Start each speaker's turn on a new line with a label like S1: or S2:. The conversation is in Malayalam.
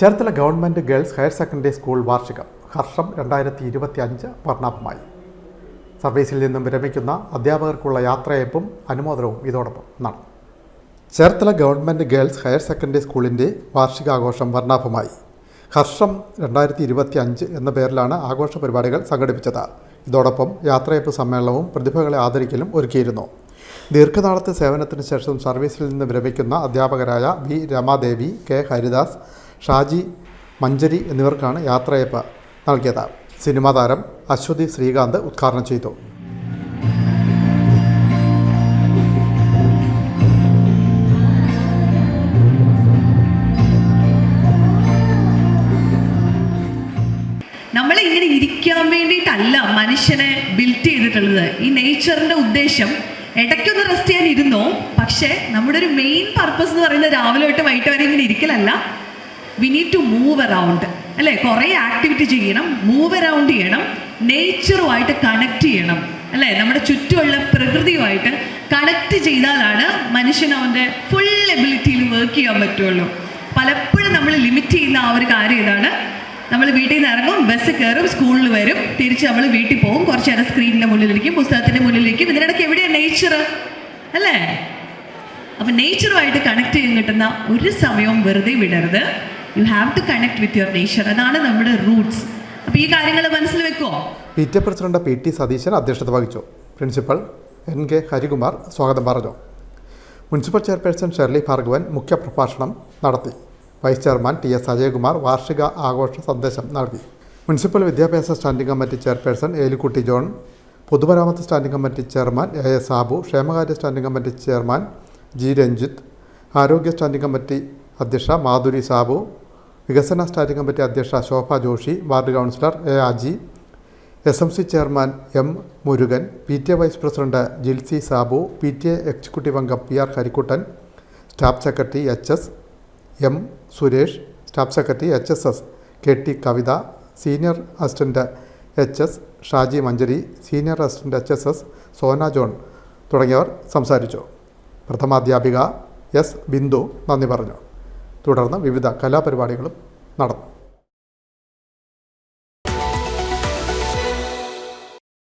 S1: Cherthala government girls higher secondary school വാർഷികം ഹർഷം രണ്ടായിരത്തി ഇരുപത്തി അഞ്ച് വർണാഭമായി. സർവീസിൽ നിന്നും വിരമിക്കുന്ന അധ്യാപകർക്കുള്ള യാത്രയപ്പും അനുമോദനവും ഇതോടൊപ്പം നടന്നു. Cherthala government girls higher secondary സ്കൂളിന്റെ വാർഷികാഘോഷം വർണാഭമായി. ഹർഷം രണ്ടായിരത്തി ഇരുപത്തി അഞ്ച് എന്ന പേരിലാണ് ആഘോഷ പരിപാടികൾ സംഘടിപ്പിച്ചത്. ഇതോടൊപ്പം യാത്രയപ്പ് സമ്മേളനവും പ്രതിഭകളെ ആദരിക്കലും ഒരുക്കിയിരുന്നു. ദീർഘനാളത്തെ സേവനത്തിന് ശേഷം സർവീസിൽ നിന്ന് വിരമിക്കുന്ന അധ്യാപകരായ വി രമാദേവി കെ ഹരിദാസ് ഷാജി മഞ്ചരി എന്നിവർക്കാണ് യാത്രയപ്പ് നൽകിയത്. സിനിമാ താരം അശ്വതി ശ്രീകാന്ത് ഉദ്ഘാടനം ചെയ്തു.
S2: നമ്മളെ ഇങ്ങനെ ഇരിക്കാൻ വേണ്ടിയിട്ടല്ല മനുഷ്യനെ ബിൽറ്റ് ചെയ്തിട്ടുള്ളത്. ഈ നേച്ചറിന്റെ ഉദ്ദേശം ഇടയ്ക്കൊന്ന് റെസ്റ്റ് ചെയ്യാൻ ഇരുന്നോ. പക്ഷേ നമ്മുടെ ഒരു മെയിൻ പർപ്പസ് എന്ന് പറയുന്നത് രാവിലെ തൊട്ട് വൈകിട്ട് വരെ ഇങ്ങനെ ഇരിക്കലല്ല. We need to move around അല്ലേ? കുറേ ആക്ടിവിറ്റി ചെയ്യണം മൂവ് അറൗണ്ട് ചെയ്യണം നേച്ചറുമായിട്ട് കണക്ട് ചെയ്യണം. അല്ലേ? നമ്മുടെ ചുറ്റുമുള്ള പ്രകൃതിയുമായിട്ട് കണക്ട് ചെയ്താലാണ് മനുഷ്യൻ അവന്റെ ഫുൾ എബിലിറ്റിയിൽ വർക്ക് ചെയ്യാൻ പറ്റുള്ളൂ. പലപ്പോഴും നമ്മൾ ലിമിറ്റ് ചെയ്യുന്ന ആ ഒരു കാര്യം ഇതാണ്. നമ്മൾ വീട്ടിൽ നിന്ന് ഇറങ്ങും ബസ് കയറും സ്കൂളിൽ വരും. തിരിച്ച് നമ്മൾ വീട്ടിൽ പോകും. കുറച്ച് നേരം സ്ക്രീനിന്റെ മുന്നിലിരിക്കും പുസ്തകത്തിന്റെ മുന്നിലിരിക്കും. ഇതിനിടയ്ക്ക് എവിടെയാണ് നേച്ചർ അല്ലേ? അപ്പം നേച്ചറുമായിട്ട് കണക്ട് ചെയ്യാൻ കിട്ടുന്ന ഒരു സമയവും വെറുതെ വിടരുത്. You have to connect with your nature അതാണ് നമ്മുടെ റൂട്ട്സ് അപ്പോൾ ഈ കാര്യങ്ങൾ മനസ്സിൽ വെക്കുമോ
S1: P T president P T Satheesan അധ്യക്ഷത വഹിച്ചു. പ്രിൻസിപ്പൽ എൻ കെ ഹരികുമാർ സ്വാഗതം പറഞ്ഞു. മുനിസിപ്പൽ ചെയർപേഴ്സൺ ഷെർലി ഭാർഗവൻ മുഖ്യപ്രഭാഷണം നടത്തി. Vice chairman T S Ajayakumar വാർഷിക ആഘോഷ സന്ദേശം നൽകി. മുനിസിപ്പൽ വിദ്യാഭ്യാസ standing committee chairperson Elikutty John പൊതുമരാമത്ത് standing committee chairman A S Sabu ക്ഷേമകാര്യ standing committee chairman G Ranjith ആരോഗ്യ സ്റ്റാൻഡിംഗ് കമ്മിറ്റി അധ്യക്ഷ മാധുരി സാബു വികസന സ്റ്റാൻഡിംഗ് കമ്മിറ്റി അധ്യക്ഷ Shobha Joshi ward councillor A Aji S M C chairman M Murugan P T A vice president Jilsy Sabu P T A executive അംഗം P R Harikuttan staff secretary H S M Suresh staff secretary H S S K T Kavitha senior assistant H S Shaji Manjari senior assistant H S S Sona John തുടങ്ങിയവർ സംസാരിച്ചു. പ്രഥമാധ്യാപിക എസ് ബിന്ദു നന്ദി പറഞ്ഞു. തുടർന്ന് വിവിധ കലാപരിപാടികളും നടന്നു.